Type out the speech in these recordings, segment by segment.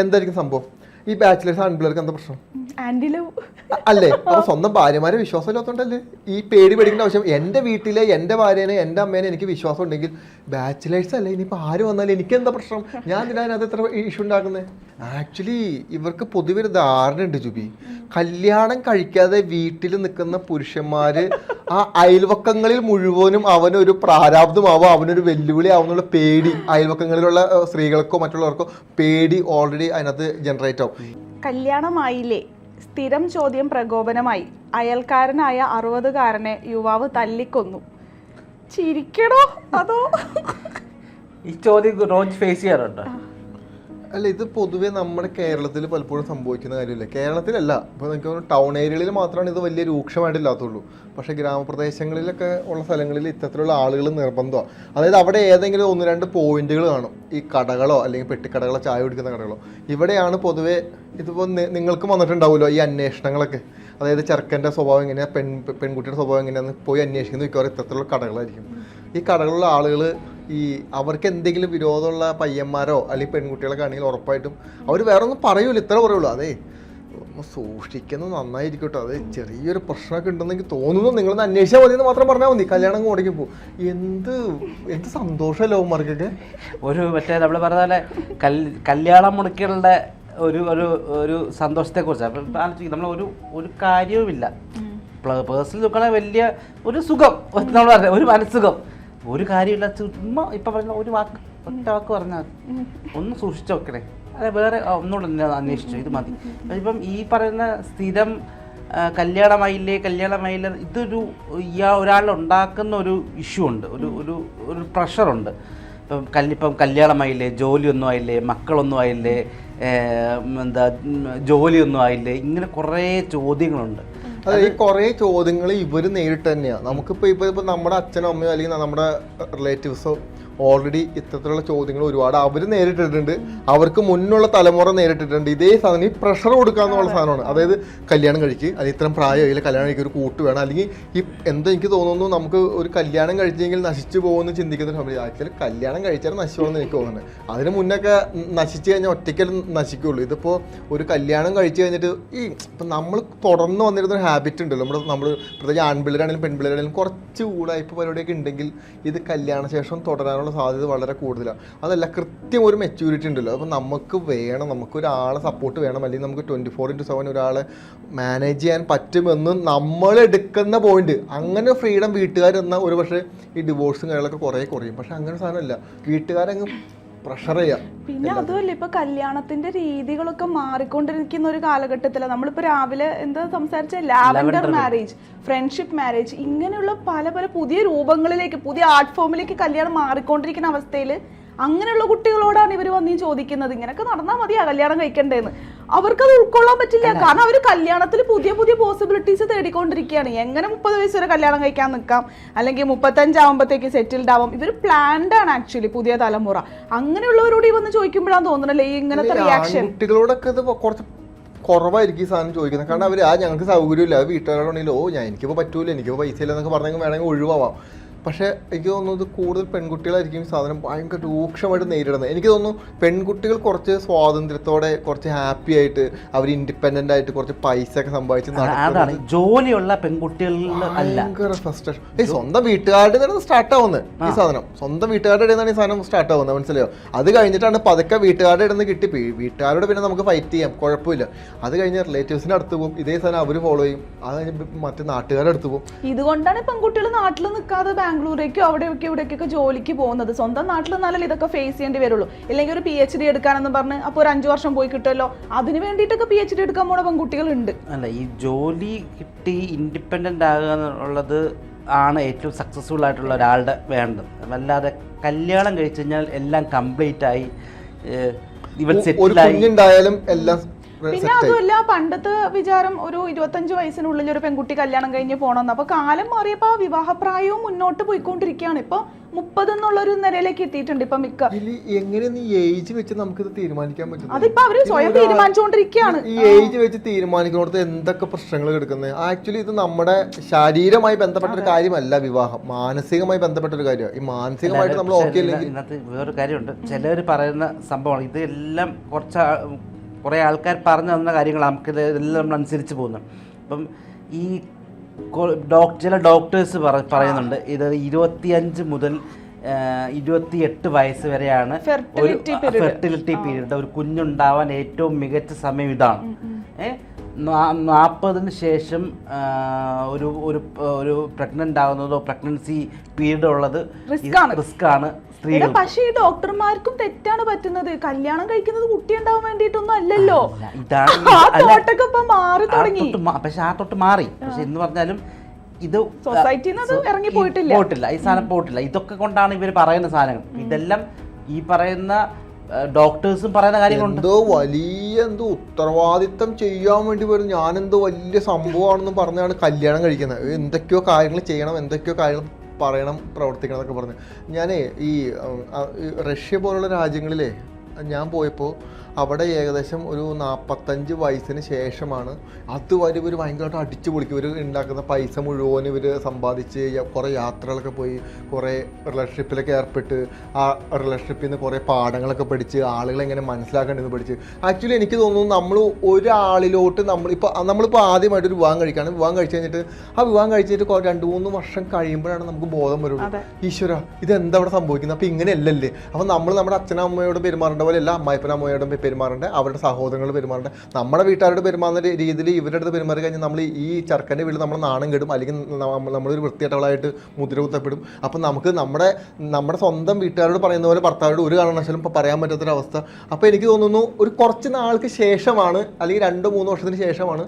എന്തായിരിക്കും സംഭവം? ഈ ബാച്ചിലേഴ്സ് ആൺപിള്ളേർക്ക് എന്താ പ്രശ്നം? അല്ലേ? അപ്പൊ സ്വന്തം ഭാര്യമാരെ വിശ്വാസം ഇല്ലാത്തോണ്ടല്ലേ ഈ പേടി പേടിക്കേണ്ട ആവശ്യം. എന്റെ വീട്ടിലെ എന്റെ ഭാര്യനെ എന്റെ അമ്മേനെ എനിക്ക് വിശ്വാസം ഉണ്ടെങ്കിൽ ബാച്ചിലേഴ്സ് അല്ലേ? ഇനിയിപ്പോ ആര് വന്നാലും എനിക്ക് എന്താ പ്രശ്നം? ഞാൻ ഇതിനകത്ത് എത്ര ഇഷ്യൂ ഉണ്ടാക്കുന്നത് ആക്ച്വലി ഇവർക്ക് പൊതുവെ ഒരു ധാരണ ഉണ്ട് ജുബി. കല്യാണം കഴിക്കാതെ വീട്ടിൽ നിൽക്കുന്ന പുരുഷന്മാര് ആ അയൽവക്കങ്ങളിൽ മുഴുവനും അവനൊരു പ്രാരാബ്ദമാവോ അവനൊരു വെല്ലുവിളി ആവുന്നുള്ള പേടി. അയൽവക്കങ്ങളിലുള്ള സ്ത്രീകൾക്കോ മറ്റുള്ളവർക്കോ പേടി ഓൾറെഡി അതിനകത്ത് ജനറേറ്റ് ആവും. കല്യാണമായില്ലേ? സ്ഥിരം ചോദ്യം പ്രകോപനമായി. അയൽക്കാരനായ അറുപതുകാരനെ യുവാവ് തല്ലിക്കൊന്നു. ചിരിക്കണോ അതോ? ഈ ചോദ്യം റോജ് ഫേസ് ചെയ്യാറുണ്ടോ? അല്ല ഇത് പൊതുവേ നമ്മുടെ കേരളത്തിൽ പലപ്പോഴും സംഭവിക്കുന്ന കാര്യമില്ല? കേരളത്തിലല്ല. ഇപ്പോൾ തോന്നുന്നു ടൗൺ ഏരിയകളിൽ മാത്രമാണ് ഇത് വലിയ രൂക്ഷമായിട്ടില്ലാത്തുള്ളൂ. പക്ഷേ ഗ്രാമപ്രദേശങ്ങളിലൊക്കെ ഉള്ള സ്ഥലങ്ങളിൽ ഇത്തരത്തിലുള്ള ആളുകൾ നിർബന്ധമാണ് അതായത് അവിടെ ഏതെങ്കിലും ഒന്ന് രണ്ട് പോയിന്റുകൾ കാണും. ഈ കടകളോ അല്ലെങ്കിൽ പെട്ടിക്കടകളോ ചായ കുടിക്കുന്ന കടകളോ. ഇവിടെയാണ് പൊതുവേ ഇതിപ്പോൾ നിങ്ങൾക്കും വന്നിട്ടുണ്ടാവുമല്ലോ ഈ അന്വേഷണങ്ങളൊക്കെ. അതായത് ചെറുക്കന്റെ സ്വഭാവം എങ്ങനെയാണ് പെൺ പെൺകുട്ടിയുടെ സ്വഭാവം എങ്ങനെയാന്ന് പോയി അന്വേഷിക്കുന്ന മിക്കവാറും ഇത്തരത്തിലുള്ള കടകളായിരിക്കും. ഈ കടകളിലുള്ള ആളുകൾ ഈ അവർക്ക് എന്തെങ്കിലും വിരോധമുള്ള പയ്യന്മാരോ അല്ലെങ്കിൽ പെൺകുട്ടികളൊക്കെ ആണെങ്കിൽ ഉറപ്പായിട്ടും അവർ വേറെ ഒന്നും പറയൂല ഇത്ര പറയുള്ളൂ അതെ ഒന്ന് സൂക്ഷിക്കുന്നത് നന്നായിരിക്കും കേട്ടോ. അത് ചെറിയൊരു പ്രശ്നമൊക്കെ ഉണ്ടെന്ന് എനിക്ക് തോന്നുന്നു. നിങ്ങളൊന്ന് അന്വേഷിച്ചാൽ മതി എന്ന് മാത്രം പറഞ്ഞാൽ മതി. കല്യാണം ഓടിക്കും പോകും എന്ത് എന്ത് സന്തോഷമല്ലോ അവന്മാർക്കൊക്കെ ഒരു മറ്റേ നമ്മൾ പറഞ്ഞ പോലെ കല്യാണം മുടക്കികളുടെ ഒരു ഒരു ഒരു സന്തോഷത്തെക്കുറിച്ച്. അപ്പം ആലോചിക്കും നമ്മൾ ഒരു ഒരു കാര്യവുമില്ല. പേഴ്സണൽ നോക്കണ വലിയ ഒരു സുഖം. നമ്മൾ പറഞ്ഞ ഒരു മനസ്സുഖം. ഒരു കാര്യമില്ല ചുമ്മാ ഇപ്പം പറഞ്ഞ ഒരു വാക്ക് ഒറ്റ വാക്ക് പറഞ്ഞാൽ മതി. ഒന്ന് സൂക്ഷിച്ചു നോക്കണേ അതെ വേറെ ഒന്നുകൂടെ അന്വേഷിച്ചു ഇത് മതി. ഇപ്പം ഈ പറയുന്ന സ്ഥിരം കല്യാണമായില്ലേ കല്യാണമായില്ല ഇതൊരു ഇയാ ഒരാൾ ഉണ്ടാക്കുന്ന ഒരു ഇഷ്യൂ ഉണ്ട്. ഒരു ഒരു ഒരു പ്രഷറുണ്ട് ഇപ്പം ഇപ്പം കല്യാണമായില്ലേ ജോലിയൊന്നും ആയില്ലേ മക്കളൊന്നും ആയില്ലേ എന്താ ജോലിയൊന്നും ആയില്ലേ ഇങ്ങനെ കുറേ ചോദ്യങ്ങളുണ്ട്. അതെ ഈ കുറേ ചോദ്യങ്ങൾ ഇവർ നേരിട്ട് തന്നെയാണ് നമുക്കിപ്പോൾ ഇപ്പോൾ ഇപ്പോൾ നമ്മുടെ അച്ഛനോ അമ്മയോ അല്ലെങ്കിൽ നമ്മുടെ റിലേറ്റീവ്സോ ഓൾറെഡി ഇത്തരത്തിലുള്ള ചോദ്യങ്ങൾ ഒരുപാട് അവർ നേരിട്ടിട്ടുണ്ട്. അവർക്ക് മുന്നുള്ള തലമുറ നേരിട്ടിട്ടുണ്ട്. ഇതേ സാധനം ഈ പ്രഷർ കൊടുക്കുക എന്നുള്ള സാധനമാണ്. അതായത് കല്യാണം കഴിക്ക് അല്ലെങ്കിൽ ഇത്രയും പ്രായമായില്ല കല്യാണം കഴിക്കുക ഒരു കൂട്ട് വേണം. അല്ലെങ്കിൽ ഈ എന്താ എനിക്ക് തോന്നുന്നു നമുക്ക് ഒരു കല്യാണം കഴിച്ചെങ്കിൽ നശിച്ചു പോകുമെന്ന് ചിന്തിക്കുന്ന സമയത്ത് ആക്ച്വലി കല്യാണം കഴിച്ചാൽ നശിച്ചോളെന്ന് എനിക്ക് തോന്നുന്നത്. അതിന് മുന്നൊക്കെ നശിച്ചു കഴിഞ്ഞാൽ ഒറ്റയ്ക്കൽ നശിക്കുള്ളൂ. ഇതിപ്പോൾ ഒരു കല്യാണം കഴിച്ചു കഴിഞ്ഞിട്ട് ഈ ഇപ്പം നമ്മൾ തുടർന്ന് വന്നിരുന്ന ഒരു ഹാബിറ്റ് ഉണ്ടല്ലോ. നമ്മൾ നമ്മൾ പ്രത്യേകിച്ച് ആൺപിള്ളേരാണെങ്കിലും പെൺപിള്ളേരാണെങ്കിലും കുറച്ച് കൂടായ്പ പരിപാടിയൊക്കെ ഉണ്ടെങ്കിൽ ഇത് കല്യാണ ശേഷം തുടരാനുള്ള സാധ്യത വളരെ കൂടുതലാണ്. അതല്ല കൃത്യം ഒരു മെച്യൂരിറ്റി ഉണ്ടല്ലോ. അപ്പം നമുക്ക് വേണം നമുക്ക് ഒരാളെ സപ്പോർട്ട് വേണം. അല്ലെങ്കിൽ നമുക്ക് ട്വന്റി ഫോർ ഇന്റു സെവൻ ഒരാളെ മാനേജ് ചെയ്യാൻ പറ്റുമെന്ന് നമ്മൾ എടുക്കുന്ന പോയിന്റ് അങ്ങനെ ഫ്രീഡം വീട്ടുകാർ എന്നാൽ ഒരു പക്ഷേ ഈ ഡിവോഴ്സും കാര്യങ്ങളൊക്കെ കുറേ കുറയും. പക്ഷേ അങ്ങനെ സാധനമല്ല. വീട്ടുകാരങ്ങ് പ്രഷർ ചെയ്യാം പിന്നെ അതുമല്ല ഇപ്പൊ കല്യാണത്തിന്റെ രീതികളൊക്കെ മാറിക്കൊണ്ടിരിക്കുന്ന ഒരു കാലഘട്ടത്തിലാണ് നമ്മളിപ്പോ രാവിലെ എന്താ സംസാരിച്ച? ലാവൻഡർ മാരേജ് ഫ്രണ്ട്ഷിപ്പ് മാരേജ് ഇങ്ങനെയുള്ള പല പല പുതിയ രൂപങ്ങളിലേക്ക് പുതിയ ആർട്ട് ഫോമിലേക്ക് കല്യാണം മാറിക്കൊണ്ടിരിക്കുന്ന അവസ്ഥയിൽ അങ്ങനെയുള്ള കുട്ടികളോടാണ് ഇവർ വന്ന് ഈ ചോദിക്കുന്നത്. ഇങ്ങനെയൊക്കെ നടന്നാൽ മതിയാ കല്യാണം കഴിക്കണ്ടേന്ന്. അവർക്കത് ഉൾക്കൊള്ളാൻ പറ്റില്ല. കാരണം അവർ കല്യാണത്തിൽ പുതിയ പുതിയ പോസിബിലിറ്റീസ് തേടിക്കൊണ്ടിരിക്കുകയാണ്. എങ്ങനെ മുപ്പത് വയസ്സ് വരെ കല്യാണം കഴിക്കാൻ നിൽക്കാം? അല്ലെങ്കിൽ മുപ്പത്തഞ്ചാവുമ്പോഴത്തേക്ക് സെറ്റിൽഡ് ആവാം. ഇവർ പ്ലാൻഡ് ആണ് ആക്ച്വലി പുതിയ തലമുറ. അങ്ങനെയുള്ളവരോട് ഈ വന്ന് ചോദിക്കുമ്പോഴാണ് തോന്നണല്ലേ ഈ ഇങ്ങനത്തെ റിയാക്ഷൻ കുട്ടികളോടൊക്കെ ഇത് കുറച്ച് കുറവായിരിക്കും ഈ സാധനം ചോദിക്കുന്നത്. കാരണം അവർ ആ ഞങ്ങൾക്ക് സൗകര്യമില്ല. വീട്ടുകാരോടാണെങ്കിലും ഓ ഞാൻ എനിക്കിപ്പോൾ പറ്റൂല എനിക്കിപ്പോൾ പൈസ ഇല്ല എന്നൊക്കെ പറഞ്ഞെങ്കിൽ വേണമെങ്കിൽ ഒഴിവാവാം. പക്ഷേ എനിക്ക് തോന്നുന്നത് കൂടുതൽ പെൺകുട്ടികളായിരിക്കും ഈ സാധനം ഭയങ്കര രൂക്ഷമായിട്ട് നേരിടുന്നത്. എനിക്ക് തോന്നുന്നു പെൺകുട്ടികൾ കുറച്ച് സ്വാതന്ത്ര്യത്തോടെ കുറച്ച് ഹാപ്പി ആയിട്ട് അവർ ഇൻഡിപെൻഡന്റ് ആയിട്ട് കുറച്ച് പൈസ ഒക്കെ സമ്പാദിച്ച് അതാണ്. ജോലിയുള്ള പെൺകുട്ടികളിൽ ഭയങ്കര ഫ്രസ്ട്രേഷൻ ഈ സ്വന്തം വീട്ടുകാരുടെ നിന്നാണ് സ്റ്റാർട്ട് ആവുന്നത് ഈ സാധനം. സ്വന്തം വീട്ടുകാരുടെ ഇടയിൽ നിന്നാണ് ഈ സാധനം സ്റ്റാർട്ട് ആവുന്നത് മനസ്സിലായോ? അത് കഴിഞ്ഞിട്ടാണ് പതുക്കെ വീട്ടുകാരുടെ ഇടയിൽ നിന്ന് കിട്ടി. വീട്ടുകാരോട് പിന്നെ നമുക്ക് ഫൈറ്റ് ചെയ്യാം കുഴപ്പമില്ല. അത് കഴിഞ്ഞ് റിലേറ്റീവ്സിന്റെ അടുത്ത് പോകും. ഇതേ സാധനം അവർ ഫോളോ ചെയ്യും. അത് കഴിഞ്ഞ് മറ്റേ നാട്ടുകാരുടെ അടുത്ത് പോകും. ഇതുകൊണ്ടാണ് പെൺകുട്ടികൾ നാട്ടിൽ നിൽക്കാതെ ബാംഗ്ലൂരേക്കോ അവിടെയൊക്കെ ഇവിടേക്കൊക്കെ ജോലിക്ക് പോകുന്നത്. സ്വന്തം നാട്ടിൽ നിന്നാലല്ലേ ഇതൊക്കെ ഫേസ് ചെയ്യേണ്ടി വരുള്ളൂ. ഇല്ലെങ്കിൽ ഒരു പി എച്ച് ഡി എടുക്കാനെന്ന് പറഞ്ഞ് അപ്പോൾ ഒരു അഞ്ചു വർഷം പോയി കിട്ടുമല്ലോ. അതിന് വേണ്ടിയിട്ടൊക്കെ പി എച്ച് ഡി എടുക്കാൻ പോണ പെൺകുട്ടികളുണ്ട്. അല്ല ഈ ജോലി കിട്ടി ഇൻഡിപെൻഡന്റ് ആകുക എന്നുള്ളത് ആണ് ഏറ്റവും സക്സസ്ഫുൾ ആയിട്ടുള്ള ഒരാളുടെ വേണ്ടത്. അല്ലാതെ കല്യാണം കഴിച്ചു കഴിഞ്ഞാൽ എല്ലാം കംപ്ലീറ്റ് ആയി ഇവൻ ഒരു സെറ്റിലായി കുഞ്ഞുണ്ടായാലും എല്ലാം പിന്നെ അതുമല്ല പണ്ടത്തെ വിചാരം ഒരു ഇരുപത്തഞ്ച് വയസ്സിനുള്ളിൽ ഒരു പെൺകുട്ടി കല്യാണം കഴിഞ്ഞ് പോകണമെന്ന് അപ്പൊ കാലം മാറിയപ്പോ വിവാഹപ്രായവും മുന്നോട്ട് പോയിക്കൊണ്ടിരിക്കുകയാണ്. ഇപ്പൊ മുപ്പത് എന്നുള്ള ഒരു നിലയിലേക്ക് എത്തിയിട്ടുണ്ട് ഇപ്പൊ മിക്ക. എങ്ങനെ നീ ഈ ഏജ് വെച്ച് നമുക്കിത് തീരുമാനിക്കാൻ പറ്റും അതിപ്പോ അവർ സ്വയം തീരുമാനിച്ചുകൊണ്ടിരിക്കുകയാണ് ഈ ഏജ് വെച്ച് തീരുമാനിക്കുന്നിടത്ത് എന്തൊക്കെ പ്രശ്നങ്ങൾ കിടക്കുന്നത് ആക്ച്വലി ഇത് നമ്മുടെ ശാരീരമായി ബന്ധപ്പെട്ട ഒരു കാര്യമല്ല വിവാഹം. മാനസികമായി ബന്ധപ്പെട്ട ഒരു കാര്യമാണ് ഈ മാനസികമായിട്ട് നമ്മൾ ഓക്കെ ഇന്നത്തെ അല്ലെങ്കിൽ ഇതിനകത്ത് വേറൊരു കാര്യമുണ്ട്. ചിലർ പറയുന്ന സംഭവമാണ്. ഇതെല്ലാം കുറച്ച് കുറേ ആൾക്കാർ പറഞ്ഞു തന്ന കാര്യങ്ങൾ നമുക്ക് ഇതെല്ലാം നമ്മൾ അനുസരിച്ച് പോകുന്നു. അപ്പം ഈ ചില ഡോക്ടേഴ്സ് പറയുന്നുണ്ട് ഇത് ഇരുപത്തിയഞ്ച് മുതൽ ഇരുപത്തി എട്ട് വയസ്സ് വരെയാണ് ഒരു ഫെർട്ടിലിറ്റി പീരീഡ് ഒരു കുഞ്ഞുണ്ടാവാൻ ഏറ്റവും മികച്ച സമയം ഇതാണ്. നാൽപ്പതിന് ശേഷം ഒരു ഒരു പ്രഗ്നന്റ് ആവുന്നതോ പ്രഗ്നൻസി പീരീഡ് ഉള്ളത്. റിസ്ക് ആണ്. സ്ത്രീകൾ പക്ഷേ ഈ ഡോക്ടർമാർക്കും തെറ്റാണ് പറ്റുന്നത്. കല്യാണം കഴിക്കുന്നത് കുട്ടി ഉണ്ടാവാൻ വേണ്ടിയിട്ടൊന്നും അല്ലല്ലോ. ഇതാണ് മാറി തുടങ്ങി. പക്ഷെ ആ തൊട്ട് മാറി. പക്ഷെ എന്ന് പറഞ്ഞാലും ഇത് ഇറങ്ങി പോയിട്ടില്ല. പോയിട്ടില്ല. ഈ സാധനം പോയിട്ടില്ല. ഇതൊക്കെ കൊണ്ടാണ് ഇവർ പറയുന്ന സാധനങ്ങൾ. ഇതെല്ലാം ഈ പറയുന്ന ഡോക്ടേഴ്സും പറയുന്ന കാര്യങ്ങളുണ്ട്. എന്തോ വലിയ എന്തോ ഉത്തരവാദിത്തം ചെയ്യാൻ വേണ്ടി വരും. ഞാനെന്തോ വലിയ സംഭവമാണെന്ന് പറഞ്ഞാണ് കല്യാണം കഴിക്കുന്നത്. എന്തൊക്കെയോ കാര്യങ്ങൾ ചെയ്യണം എന്തൊക്കെയോ കാര്യങ്ങൾ പറയണം പ്രവർത്തിക്കണം എന്നൊക്കെ പറഞ്ഞു. ഈ ഈ റഷ്യ പോലുള്ള രാജ്യങ്ങളിലെ ഞാൻ പോയപ്പോൾ അവിടെ ഏകദേശം ഒരു നാൽപ്പത്തഞ്ച് വയസ്സിന് ശേഷമാണ് അതുവരെ ഇവർ ഭയങ്കരമായിട്ട് അടിച്ചു പൊളിക്കും. ഇവർ ഉണ്ടാക്കുന്ന പൈസ മുഴുവൻ ഇവർ സമ്പാദിച്ച് കുറേ യാത്രകളൊക്കെ പോയി കുറേ റിലേഷൻഷിപ്പിലൊക്കെ ഏർപ്പെട്ട് ആ റിലേഷൻഷിപ്പിൽ നിന്ന് കുറേ പാഠങ്ങളൊക്കെ പഠിച്ച് ആളുകളെ എങ്ങനെ മനസ്സിലാക്കേണ്ടതെന്ന് പഠിച്ച്. ആക്ച്വലി എനിക്ക് തോന്നുന്നു നമ്മൾ ഒരാളിലോട്ട് നമ്മൾ ഇപ്പോൾ നമ്മളിപ്പോൾ ആദ്യമായിട്ട് ഒരു വിവാഹം കഴിക്കുകയാണ് വിവാഹം കഴിച്ച് കഴിഞ്ഞിട്ട് ആ വിവാഹം കഴിച്ചിട്ട് കുറേ രണ്ട് മൂന്ന് വർഷം കഴിയുമ്പോഴാണ് നമുക്ക് ബോധം വരുള്ളൂ. ഈശ്വര ഇത് എന്താ അവിടെ സംഭവിക്കുന്നത്? അപ്പോൾ ഇങ്ങനെയല്ലല്ലേ? അപ്പോൾ നമ്മൾ നമ്മുടെ അച്ഛനമ്മയോട് പെരുമാറേണ്ട പോലെ അല്ല അമ്മായിപ്പനും അമ്മയോടും പെരുമാറേണ്ട? അവരുടെ സഹോദരങ്ങൾ പെരുമാറേണ്ടത് നമ്മുടെ വീട്ടുകാരോട് പെരുമാറുന്ന രീതിയിൽ ഇവരുടെ അടുത്ത് പെരുമാറി കഴിഞ്ഞാൽ നമ്മൾ ഈ ചെറുക്കന്റെ വീട് നമ്മൾ നാണം കെടും. അല്ലെങ്കിൽ നമ്മ- നമ്മളൊരു വൃത്തികെട്ടവളായിട്ട് മുദ്ര കുത്തപ്പെടും അപ്പം നമുക്ക് നമ്മുടെ നമ്മുടെ സ്വന്തം വീട്ടുകാരോട് പറയുന്ന പോലെ ഭർത്താവോട് ഒരു കാരണവശാലും ഇപ്പോൾ പറയാൻ പറ്റാത്തൊരവസ്ഥ. അപ്പോൾ എനിക്ക് തോന്നുന്നു ഒരു കുറച്ച് നാൾക്ക് ശേഷമാണ് അല്ലെങ്കിൽ രണ്ടോ മൂന്നോ വർഷത്തിന് ശേഷമാണ്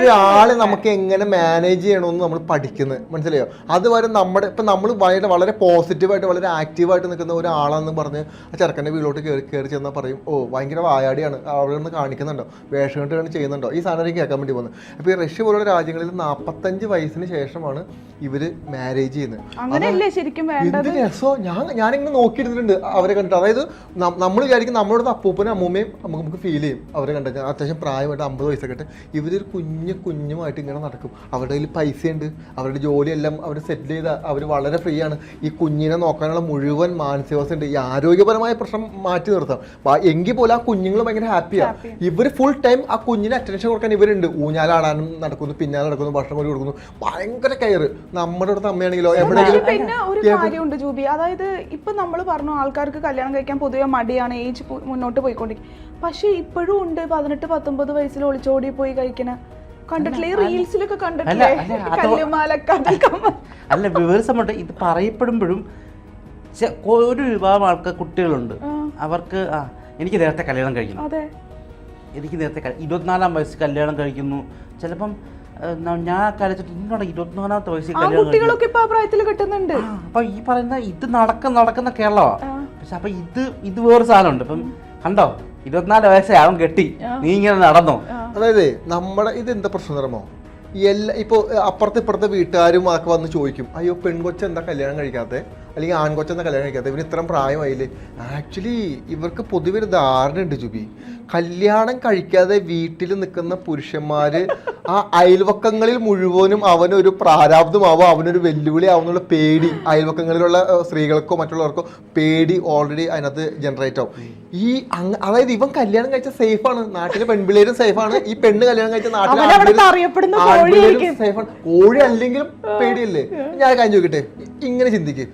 ഒരാളെ നമുക്ക് എങ്ങനെ മാനേജ് ചെയ്യണമെന്ന് നമ്മൾ പഠിക്കുന്നത്. മനസ്സിലായോ? അതുവരെ നമ്മുടെ ഇപ്പം നമ്മൾ വളരെ വളരെ പോസിറ്റീവായിട്ട് വളരെ ആക്റ്റീവായിട്ട് നിൽക്കുന്ന ഒരാളാണെന്ന് പറഞ്ഞ് ആ ചെറുക്കന്റെ വീട്ടിലോട്ട് കയറി കയറി ചെന്നാൽ പറയും ഓ ഭയങ്കര വായാടിയാണ്. അവിടെ നിന്ന് കാണിക്കുന്നുണ്ടോ? വേഷം കെട്ടുകയാണ് ചെയ്യുന്നുണ്ടോ? ഈ സാധനം കേൾക്കാൻ വേണ്ടി പോകുന്നത് അപ്പോൾ ഈ റഷ്യ പോലുള്ള രാജ്യങ്ങളിൽ നാൽപ്പത്തഞ്ച് വയസ്സിന് ശേഷമാണ് ഇവർ മാരേജ് ചെയ്യുന്നത്. ശരിക്കും എന്ത് ഞാൻ ഞാനിങ്ങനെ നോക്കിയിരുന്നിട്ടുണ്ട്. അവരെ കണ്ടിട്ട്. അതായത് നമ്മൾ വിചാരിക്കും നമ്മളോട് അപ്പൂപ്പനും അമ്മൂമ്മയും നമുക്ക് നമുക്ക് ഫീൽ ചെയ്യും അവരെ കണ്ടിട്ട്. അത്യാവശ്യം പ്രായമായിട്ട് അമ്പത് വയസ്സൊക്കെ ഇവർ ഇവരൊരു കുഞ്ഞു കുഞ്ഞുമായിട്ട് ഇങ്ങനെ നടക്കും. അവരുടെ കയ്യിൽ പൈസയുണ്ട്. അവരുടെ ജോലിയെല്ലാം അവർ സെറ്റിൽ ചെയ്ത അവർ വളരെ ഫ്രീ ആണ്. ഈ കുഞ്ഞിനെ നോക്കാനുള്ള മുഴുവൻ മാനസികാവസ്ഥ ഉണ്ട് ഈ ആരോഗ്യപരമായ പ്രശ്നം മാറ്റി നിർത്താം. എങ്കിൽ പോലും ആ കുഞ്ഞുങ്ങൾ ഭയങ്കര ഹാപ്പിയാണ് ഇവർ ഫുൾ ടൈം ആ കുഞ്ഞിന് അറ്റൻഷൻ കൊടുക്കാൻ ഇവരുണ്ട്. ഊഞ്ഞാലാടാനും നടക്കുന്നു പിന്നാലെ നടക്കുന്നു ഭക്ഷണം കൂടി കൊടുക്കുന്നു. ഭയങ്കര കെയർ നമ്മുടെ അടുത്ത് അമ്മയാണെങ്കിലോ എവിടെയെങ്കിലും പിന്നെ ഒരു കാര്യമുണ്ട് ജൂബി. അതായത് ഇപ്പൊ നമ്മൾ പറഞ്ഞു ആൾക്കാർക്ക് കല്യാണം കഴിക്കാൻ പൊതുവെ മടിയാണ് ഏജ് മുന്നോട്ട് പോയിക്കൊണ്ടിരിക്കും. പക്ഷെ ഇപ്പോഴും ഉണ്ട് പതിനെട്ട് പത്തൊമ്പത് വയസ്സിൽ ഒളിച്ചോടി പോയി കഴിക്കണ. കണ്ടിട്ടില്ലേ? റീൽസിലൊക്കെ കണ്ടിട്ടില്ലേ? അല്ല വിവരസമുണ്ട് ഇത് പറയപ്പെടുമ്പോഴും ഒരു വിഭാഗം ആൾക്കാർ കുട്ടികളുണ്ട്. അവർക്ക് ആ എനിക്ക് നേരത്തെ കല്യാണം കഴിക്കണം. അതെ. എനിക്ക് നേരത്തെ ഇരുപത്തിനാലാം വയസ്സിൽ കല്യാണം കഴിക്കുന്നു. ചിലപ്പം ഞാൻ കഴിച്ചിട്ട് ഇന്നോട് ഇരുപത്തിനാലാമത്തെ വയസ്സിൽ കല്യാണം ഇപ്പൊ ആ പ്രായത്തിൽ കിട്ടുന്നുണ്ട്. അപ്പൊ ഈ പറയുന്ന ഇത് നടക്കുന്ന നടക്കുന്ന കേരളമാണ് പക്ഷെ അപ്പൊ ഇത് ഇത് വേറെ സാധനമുണ്ട്. ഇപ്പം കണ്ടോ? ഇരുപത്തിനാല് വയസ്സേ അവൻ കെട്ടി. നീ ഇങ്ങനെ നടന്നോ? അതായത് നമ്മുടെ ഇത് എന്താ പ്രശ്നം തരമോ എല്ലാ ഇപ്പോൾ അപ്പുറത്തെ ഇപ്പുറത്തെ വീട്ടുകാരും ഒക്കെ വന്ന് ചോദിക്കും അയ്യോ പെൺകൊച്ച എന്താ കല്യാണം കഴിക്കാത്തത് അല്ലെങ്കിൽ ആൺകൊച്ചെന്ന കല്യാണം കഴിക്കാത്ത ഇവന് ഇത്രയും പ്രായമായില്ലേ? ആക്ച്വലി ഇവർക്ക് പൊതുവെ ഒരു ധാരണ ഉണ്ട് ജുബി. കല്യാണം കഴിക്കാതെ വീട്ടിൽ നിൽക്കുന്ന പുരുഷന്മാര് ആ അയൽവക്കങ്ങളിൽ മുഴുവനും അവനൊരു പ്രാരാബ്ദമാവും അവനൊരു വെല്ലുവിളി ആവുന്നുള്ള പേടി. അയൽവക്കങ്ങളിലുള്ള സ്ത്രീകൾക്കോ മറ്റുള്ളവർക്കോ പേടി ഓൾറെഡി അതിനകത്ത് ജനറേറ്റ് ആവും. ഈ അതായത് ഇവൻ കല്യാണം കഴിച്ച സേഫാണ് നാട്ടിലെ പെൺപിള്ളേരും സേഫാണ് ഈ പെണ്ണ് കല്യാണം കഴിച്ച നാട്ടിലെ. സേഫാണ് കോഴി അല്ലെങ്കിലും പേടിയല്ലേ? ഞാൻ കാര്യം ചോദിക്കട്ടെ? ഇങ്ങനെ ചിന്തിക്ക്.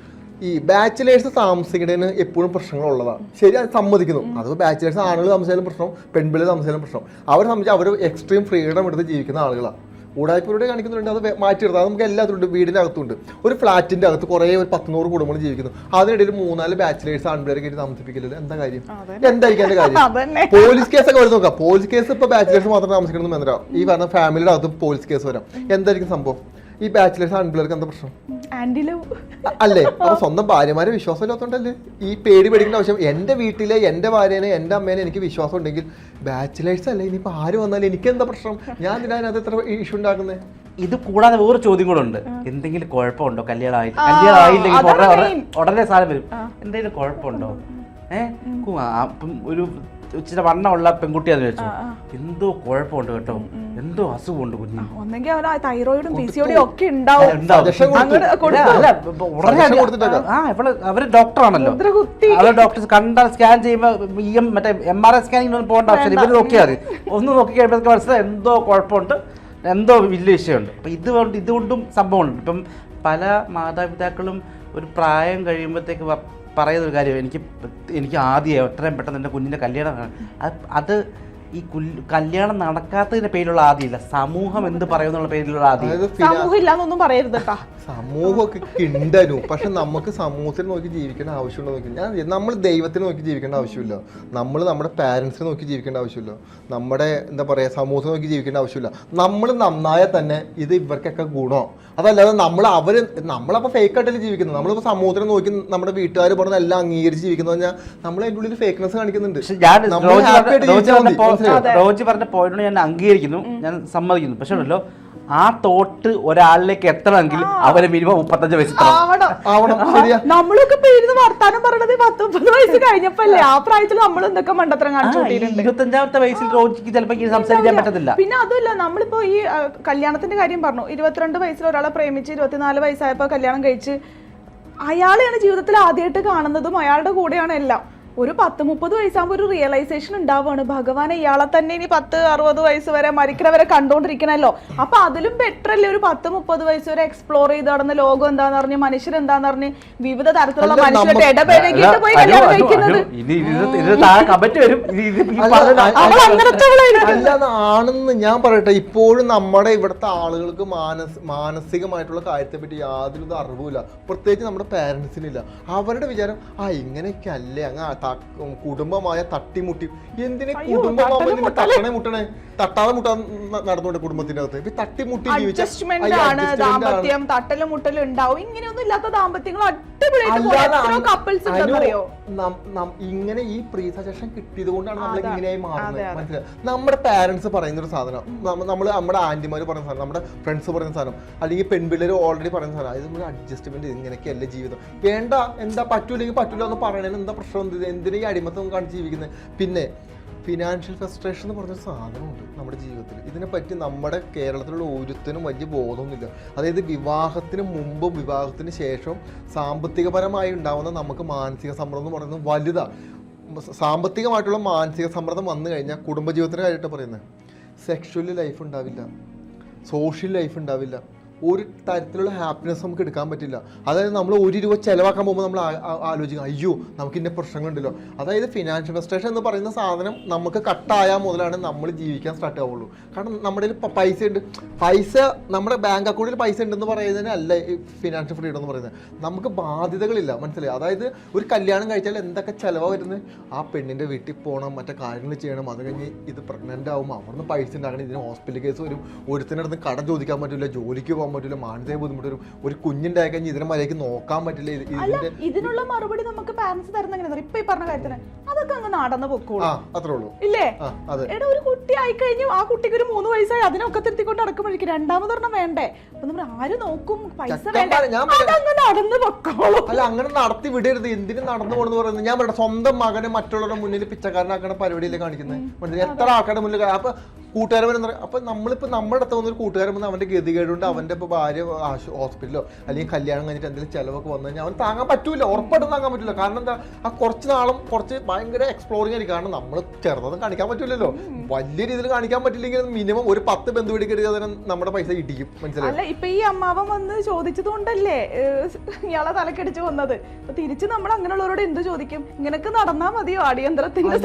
ഈ ബാച്ചിലേഴ്സ് താമസിക്കുന്നതിന് എപ്പോഴും പ്രശ്നങ്ങൾ ഉള്ളതാണ് ശരി അത് സമ്മതിക്കുന്നു. അത് ബാച്ചിലേഴ്സ് ആണുങ്ങൾ താമസിച്ചാലും പ്രശ്നം പെൺപിള്ളേർ താമസിച്ചാലും പ്രശ്നം. അവർ സംബന്ധിച്ച് അവർ എക്സ്ട്രീം ഫ്രീഡം എടുത്ത് ജീവിക്കുന്ന ആളുകളാണ്. ഉടായ്പൂരുടെ കാണിക്കുന്നുണ്ട് അത് മാറ്റിയെടുത്താൽ നമുക്ക് എല്ലാത്തിലും വീടിന്റെ അകത്തുണ്ട്. ഒരു ഫ്ലാറ്റിന്റെ അകത്ത് കുറേ ഒരു പത്തുനൂറ് കുടുംബങ്ങൾ ജീവിക്കുന്നു. അതിനിടയിൽ മൂന്നാൽ ബാച്ചിലേഴ്സ് ആൺപിള്ളേരെ കയറ്റി താമസിപ്പിക്കില്ലല്ലോ എന്താ കാര്യം? എന്തായിരിക്കും എന്റെ കാര്യം? പോലീസ് കേസൊക്കെ വരുന്ന നോക്കാം. പോലീസ് കേസ് ഇപ്പോൾ ബാച്ചിലേഴ്സ് മാത്രം താമസിക്കണം എന്ന് ഈ പറഞ്ഞ ഫാമിലിയുടെ അകത്ത് പോലീസ് കേസ് വരാം. എന്തായിരിക്കും സംഭവം? ഈ ബാച്ചിലേഴ്സ് ആൺപിള്ളേർക്ക് എന്താ പ്രശ്നം? ആന്റി ലവ് അല്ലേ? അപ്പൊ സ്വന്തം ഭാര്യമാരെ വിശ്വാസം ഇല്ലാത്തോണ്ടല്ലേ ഈ പേടി പേടിക്കേണ്ട ആവശ്യം. എന്റെ വീട്ടിലെ എന്റെ ഭാര്യനെ എന്റെ അമ്മേനെ എനിക്ക് വിശ്വാസം ഉണ്ടെങ്കിൽ ബാച്ചിലേഴ്സ് അല്ലേ? ഇനിയിപ്പോ ആര് വന്നാലും എനിക്ക് എന്താ പ്രശ്നം? ഞാൻ ഇതിനകത്ത് അതിനകത്ത് എത്ര ഇഷ്യൂ ഉണ്ടാക്കുന്നത് ഇത് കൂടാതെ വേറെ ചോദ്യം കൂടെ ഉണ്ട്. എന്തെങ്കിലും കുഴപ്പമുണ്ടോ? കല്യാണം ആയില്ല കല്യാണം ആയില്ലെങ്കിൽ ഉടനെ. ഉടനെ സാധനം വരും. എന്തെങ്കിലും കുഴപ്പമുണ്ടോ? ഏഹ് ഒരു ഇച്ചിരി വണ്ണമുള്ള പെൺകുട്ടിയാന്ന് വെച്ചു. എന്തോ കുഴപ്പമുണ്ട് കേട്ടോ. എന്തോ അസുഖമുണ്ട് കുഞ്ഞിന് ഒന്നെങ്കിൽ അവർ തൈറോയിഡും പി സി ഒടിയും ഒക്കെ ഉണ്ടാവും. അവർ ഡോക്ടറാണല്ലോ. അവർ ഡോക്ടർ കണ്ടാൽ സ്കാൻ ചെയ്യുമ്പോൾ എം മറ്റേ എം ആർ ഐ സ്കാനിങ് ഒന്നും പോകേണ്ട ആവശ്യമില്ല ഇവർ നോക്കിയാൽ മതി. ഒന്ന് നോക്കി കഴിയുമ്പോഴത്തേക്ക് മനസ്സിലായി എന്തോ കുഴപ്പമുണ്ട്. എന്തോ വലിയ വിഷയമുണ്ട്. അപ്പം ഇതുകൊണ്ട് ഇതുകൊണ്ടും സംഭവമുണ്ട്. ഇപ്പം പല മാതാപിതാക്കളും ഒരു പ്രായം കഴിയുമ്പോഴത്തേക്ക് വ- പറയുന്ന ഒരു കാര്യം എനിക്ക് എനിക്ക് ആദ്യം എത്രയും പെട്ടെന്ന് എന്റെ കുഞ്ഞിന്റെ കല്യാണം അത് അത് ഈ കല്യാണം നടക്കാത്തതിന്റെ പേരിലുള്ള ആദ്യമില്ല സമൂഹം എന്ത് പറയുന്നുള്ള പേരിലുള്ള ആദ്യം അതായത് സമൂഹം ഇല്ലാന്നൊന്നും പറയരുത് സമൂഹമൊക്കെ കിണ്ടനു പക്ഷെ നമുക്ക് സമൂഹത്തിൽ നോക്കി ജീവിക്കേണ്ട ആവശ്യമുണ്ടോ നോക്കി ഞാൻ നമ്മൾ ദൈവത്തിന് നോക്കി ജീവിക്കേണ്ട ആവശ്യമില്ല. നമ്മൾ നമ്മുടെ പാരൻസിനെ നോക്കി ജീവിക്കേണ്ട ആവശ്യമില്ല. നമ്മുടെ എന്താ പറയാ സമൂഹത്തെ നോക്കി ജീവിക്കേണ്ട ആവശ്യമില്ല. നമ്മൾ നന്നായാൽ തന്നെ ഇത് ഇവർക്കൊക്കെ ഗുണം. അതല്ലാതെ നമ്മൾ അവർ നമ്മളപ്പോൾ ഫേക്ക് ആയിട്ടല്ലേ ജീവിക്കുന്നത്. നമ്മളിപ്പോൾ സമൂഹത്തിനെ നോക്കി നമ്മുടെ വീട്ടുകാർ പറഞ്ഞ എല്ലാം അംഗീകരിച്ച് ജീവിക്കുന്നത് പറഞ്ഞാൽ നമ്മൾ അതിന്റെ ഉള്ളിൽ ഫേക്ക്നെസ് കാണിക്കുന്നുണ്ട്. പക്ഷെ ഞാൻ നമ്മൾ റോജി പറഞ്ഞ- ആയിട്ട് റോജി ജീവിച്ചാൽ പറഞ്ഞ മതി. പോ- മനസ്സിലായോ? റോജി പറഞ്ഞ പോയിന്റ് ഞാൻ അംഗീകരിക്കുന്നു. ഞാൻ സമ്മതിക്കുന്നു. പക്ഷേ ഉണ്ടല്ലോ ആ തോട്ട് ഒരാളിലേക്ക് എത്തണമെങ്കിൽ അവരെ മിനിമം മുപ്പത്തഞ്ച് വയസ്സ് എത്തണം. ആവണം. ആവണം. ശരിയാ. നമ്മളൊക്കെ വർത്താനം പറയണത് പത്ത് മുപ്പത് വയസ്സ് കഴിഞ്ഞപ്പല്ലേ? ആ പ്രായത്തിൽ നമ്മൾ എന്തൊക്കെ മണ്ടത്തരം കാണിച്ചു ഇരുപത്തഞ്ചാമത്തെ വയസ്സിൽ റോജിക്ക് ചിലപ്പോൾ സംസാരിക്കാൻ പറ്റത്തില്ല. പിന്നെ അതുമല്ല നമ്മളിപ്പോ ഈ കല്യാണത്തിന്റെ കാര്യം പറഞ്ഞു. ഇരുപത്തിരണ്ട് വയസ്സിൽ ഒരാളെ പ്രേമിച്ച് ഇരുപത്തിനാല് വയസ്സായപ്പോ കല്യാണം കഴിച്ച് അയാളെയാണ് ജീവിതത്തിൽ ആദ്യമായിട്ട് കാണുന്നതും അയാളുടെ കൂടെയാണ് എല്ലാം. ഒരു പത്ത് മുപ്പത് വയസ്സാകുമ്പോൾ ഒരു റിയലൈസേഷൻ ഉണ്ടാവുകയാണ് ഭഗവാൻ ഇയാളെ തന്നെ ഇനി പത്ത് അറുപത് വയസ്സ് വരെ മരിക്കണവരെ കണ്ടോണ്ടിരിക്കണല്ലോ. അപ്പൊ അതിലും ബെറ്റർ അല്ലേ ഒരു പത്ത് മുപ്പത് വയസ്സ് വരെ എക്സ്പ്ലോർ ചെയ്ത് നടന്ന് ലോകം എന്താന്ന് പറഞ്ഞ് മനുഷ്യർ എന്താന്ന് പറഞ്ഞ് വിവിധ തരത്തിലുള്ള മനുഷ്യരുടെ പോയി കല്യാണം കഴിക്കുന്നത്. ആണെന്ന് ഞാൻ പറയട്ടെ. ഇപ്പോഴും നമ്മുടെ ഇവിടുത്തെ ആളുകൾക്ക് മാനസ് മാനസികമായിട്ടുള്ള കാര്യത്തെ പറ്റി യാതൊരു അറിവുമില്ല. പ്രത്യേകിച്ച് നമ്മുടെ പാരന്റ്സിനില്ല അവരുടെ വിചാരം ആ ഇങ്ങനെയൊക്കെ അല്ലേ? അങ്ങ് കുടുംബമായ തട്ടിമുട്ടി എന്തിനെ നിങ്ങൾ തട്ടണേ മുട്ടണേ? തട്ടാതെ മുട്ടാൻ ന- നടന്നുകൊണ്ട് കുടുംബത്തിന്റെ അകത്ത്. തട്ടിമുട്ടി അഡ്ജസ്റ്റ്മെന്റ് ആണ് ദാമ്പത്യം. തട്ടലും മുട്ടലും ഉണ്ടാവും. ഇങ്ങനെയൊന്നും ഇല്ലാത്ത ദാമ്പത്യങ്ങൾ ഇങ്ങനെ ഈ പ്രീ സജഷൻ കിട്ടിയത് കൊണ്ടാണ് നമ്മൾ. ഇങ്ങനെയായി മാറുന്നത്. മനസ്സിലായി? നമ്മുടെ പാരന്റ്സ് പറയുന്ന ഒരു സാധനം നമ്മൾ നമ്മുടെ ആന്റിമാര് പറയുന്ന സാധനം നമ്മുടെ ഫ്രണ്ട്സ് പറയുന്ന സാധനം അല്ലെങ്കിൽ പെൺപിള്ളേര് ഓൾറെഡി പറയുന്ന സാധനം. അത് നമ്മൾ അഡ്ജസ്റ്റ്മെന്റ് ഇങ്ങനെയൊക്കെയല്ലേ ജീവിതം. വേണ്ട എന്താ പറ്റൂല്ലെങ്കിൽ പറ്റൂല എന്ന് പറയണതിന് എന്താ പ്രശ്നം എന്ത് എന്തിനാ ഈ അടിമത്തം കാണിച്ച് ജീവിക്കുന്നത്? പിന്നെ ഫിനാൻഷ്യൽ ഫ്രസ്ട്രേഷൻ എന്ന് പറഞ്ഞൊരു സാധനമുണ്ട് നമ്മുടെ ജീവിതത്തിൽ. ഇതിനെപ്പറ്റി നമ്മുടെ കേരളത്തിലുള്ള ഒരുത്തിനും വലിയ ബോധമൊന്നുമില്ല. അതായത് വിവാഹത്തിന് മുമ്പും വിവാഹത്തിന് ശേഷവും സാമ്പത്തികപരമായി ഉണ്ടാകുന്ന നമുക്ക് മാനസിക സമ്മർദ്ദം എന്ന് പറയുന്നത് വലുതാണ് സാമ്പത്തികമായിട്ടുള്ള മാനസിക സമ്മർദ്ദം വന്നു കഴിഞ്ഞാൽ കുടുംബജീവിതത്തിന്റെ കാര്യമായിട്ട് പറയുന്നത്. സെക്ഷൽ ലൈഫ് ഉണ്ടാവില്ല. സോഷ്യൽ ലൈഫ് ഉണ്ടാവില്ല. ഒരു തരത്തിലുള്ള ഹാപ്പിനെസ് നമുക്ക് എടുക്കാൻ പറ്റില്ല. അതായത് നമ്മൾ ഒരു രൂപ ചിലവാക്കാൻ പോകുമ്പോൾ നമ്മൾ ആലോചിക്കും അയ്യോ നമുക്ക് ഇന്ന പ്രശ്നങ്ങളുണ്ടല്ലോ. അതായത് ഫിനാൻഷ്യൽ ഫ്രസ്ട്രേഷൻ എന്ന് പറയുന്ന സാധനം നമുക്ക് കട്ടായാൽ മുതലാണ് നമ്മൾ ജീവിക്കാൻ സ്റ്റാർട്ട് ആവുള്ളൂ. കാരണം നമ്മുടെ പൈസ ഉണ്ട്. പൈസ നമ്മുടെ ബാങ്ക് അക്കൗണ്ടിൽ പൈസ ഉണ്ടെന്ന് പറയുന്നതിനല്ല ഫിനാൻഷ്യൽ ഫ്രീഡം എന്ന് പറയുന്നത്. നമുക്ക് ബാധ്യതകളില്ല മനസ്സിലായി? അതായത് ഒരു കല്യാണം കഴിച്ചാൽ എന്തൊക്കെ ചിലവ് വരുന്നത് ആ പെണ്ണിന്റെ വീട്ടിൽ പോകണം മറ്റേ കാര്യങ്ങൾ ചെയ്യണം. അത് കഴിഞ്ഞ് ഇത് പ്രഗ്നന്റ് ആവും. അവിടുന്ന് പൈസ ഉണ്ടാകണം ഇതിന് ഹോസ്പിറ്റൽ കേസ് വരും. ഒരുത്തിനടുത്ത് കടം ചോദിക്കാൻ പറ്റില്ല ജോലിക്ക് പറ്റില്ല മാനസിക ബുദ്ധിമുട്ട് വരും. ഒരു കുഞ്ഞുണ്ടായി കഴിഞ്ഞ് ഇതിനെ മര്യാദയ്ക്ക് നോക്കാൻ പറ്റില്ല. ഇത് ഇതിന്റെ ഇതിനുള്ള മറുപടി നമുക്ക് പാരന്റ്സ് തരുന്ന എങ്ങനെ ഇപ്പൊ ഈ പറഞ്ഞ കാര്യത്തിന് അതൊക്കെ അങ്ങ് നടന്നു പൊക്കോളൂ. ആ അത്രേ ഉള്ളൂ. ഇല്ലേ? ആ അതെ. എടാ ഒരു കുട്ടി ആയി കഴിഞ്ഞു ആ കുട്ടിക്ക് ഒരു മൂന്ന് വയസ്സായി അതിനൊക്കെ തിരുത്തിക്കൊണ്ട് നടക്കുമ്പോഴേക്കും രണ്ടാമതൊരെണ്ണം വേണ്ടേ? അപ്പൊ നമ്മൾ ആര് നോക്കും? പൈസ ചക്കൻ വേണ്ട? പറ- ഞാൻ. അതങ്ങ് നടന്നു പൊക്കോളൂ. അല്ല അങ്ങനെ നടത്തി വിടരുത്. എന്തിനു നടന്നു പോണെന്ന് പറയുന്നത്? ഞാൻ പറയട്ടെ സ്വന്തം മകനെ മറ്റുള്ളവരുടെ മുന്നിൽ പിച്ചക്കാരനാക്കണ പരിപാടിയിലേക്ക് കാണിക്കുന്നത് മനസ്സിലായി? എത്ര ആൾക്കാരുടെ മുന്നിൽ കാ- അപ്പൊ കൂട്ടുകാരൻ വരെ അപ്പൊ നമ്മളിപ്പോ നമ്മുടെ അടുത്ത് വന്നൊരു കൂട്ടുകാരൻ വന്ന് അവന്റെ ഗതികേട് കൊണ്ട് അവന്റെ ഇപ്പൊ ഭാര്യ ഹോസ്പിറ്റലോ അല്ലെങ്കിൽ കല്യാണം കഴിഞ്ഞിട്ട് എന്തെങ്കിലും ചിലവൊക്കെ വന്നു കഴിഞ്ഞാൽ അവൻ താങ്ങാൻ പറ്റൂല. ഉറപ്പായിട്ടും താങ്ങാൻ പറ്റില്ല കാരണം എന്താ? ആ കുറച്ച് നാളും കുറച്ച് ഭയങ്കര എക്സ്പ്ലോറിങ് ആയിരിക്കും. കാരണം നമ്മൾ ചെറുതൊന്നും കാണിക്കാൻ പറ്റില്ലല്ലോ വലിയ രീതിയിൽ കാണിക്കാൻ പറ്റില്ലെങ്കിൽ മിനിമം ഒരു പത്ത് ബന്ധു പിടിക്കരുത് അതിന് നമ്മുടെ പൈസ ഇടിക്കും. മനസ്സിലായി? അല്ല ഇപ്പൊ ഈ അമ്മാവൻ വന്ന് ചോദിച്ചത് കൊണ്ടല്ലേ ഇയാളെ തലക്കടിച്ച് വന്നത് തിരിച്ച് നമ്മൾ അങ്ങനെയുള്ളവരോട് എന്ത് ചോദിക്കും? ഇങ്ങനൊക്കെ നടന്നാ മതിയോ? അടിയന്തരത്തിന്റെ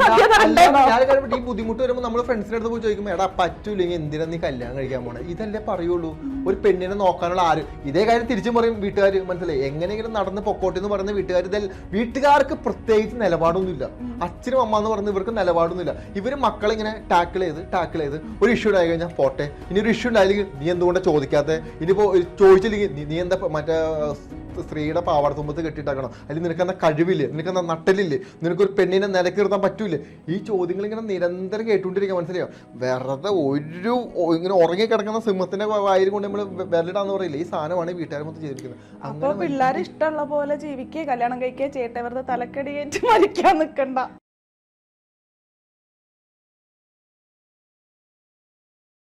ഈ ബുദ്ധിമുട്ട് വരുമ്പോൾ നമ്മൾ ഫ്രണ്ട്സിന്റെ അടുത്ത് പോയി ചോദിക്കും എടാ പറ്റൂലെങ്കിൽ എന്തിനാ നീ കല്യാണം കഴിക്കാൻ പോണേ? ഇതല്ലേ പറയുള്ളൂ. ഒരു പെണ്ണിനെ നോക്കാനുള്ള ആര്? ഇതേ കാര്യം തിരിച്ചും പറയും വീട്ടുകാർ മനസ്സിലായി? എങ്ങനെയെങ്കിലും നടന്ന് പൊക്കോട്ടെ എന്ന് പറയുന്ന വീട്ടുകാർ ഇതിൽ വീട്ടുകാർക്ക് പ്രത്യേകിച്ച് നിലപാടൊന്നുമില്ല. അച്ഛനും അമ്മ എന്ന് പറയുന്ന ഇവർക്ക് നിലപാടൊന്നുമില്ല. ഇവർ മക്കളെ ഇങ്ങനെ ടാക്കിൾ ചെയ്ത് ടാക്കിൾ ചെയ്ത് ഒരു ഇഷ്യൂ ഉണ്ടായി കഴിഞ്ഞാൽ പോട്ടെ. ഇനി ഒരു ഇഷ്യൂ ഉണ്ടായില്ലെങ്കിൽ നീ എന്തുകൊണ്ട് ചോദിക്കാത്ത? ഇനിയിപ്പോ ചോദിച്ചില്ലെങ്കിൽ നീ- എന്താ മറ്റേ സ്ത്രീയുടെ പാവാടത്തുമ്പത്ത് കെട്ടിയിട്ടാക്കണം? അല്ലെങ്കിൽ നിനക്ക് എന്താ കഴിവില്ലേ? നിനക്ക് എന്താ നട്ടലില്ലേ? നിനക്കൊരു പെണ്ണിനെ നിലയ്ക്ക് നിർത്താൻ പറ്റൂലേ ഈ ചോദ്യങ്ങൾ ഇങ്ങനെ നിരന്തരം കേട്ടുകൊണ്ടിരിക്കുക മനസ്സിലായോ? വെറുതെ ഒരു ഇങ്ങനെ ഉറങ്ങി കിടക്കുന്ന സിംഹത്തിന്റെ വായിൽ കൊണ്ട് നമ്മൾ വിരലിടാന്ന് പറയില്ല? ഈ സാധനമാണ് വീട്ടുകാരെ മൊത്തം ചെയ്തിരിക്കുന്നത് അപ്പൊ പിള്ളേർ ഇഷ്ടമുള്ള പോലെ ജീവിക്കേ കല്യാണം കഴിക്കേ ചേട്ടവരുടെ വെറുതെ തലക്കടി കയറ്റി മരിക്കാൻ നിക്കണ്ട.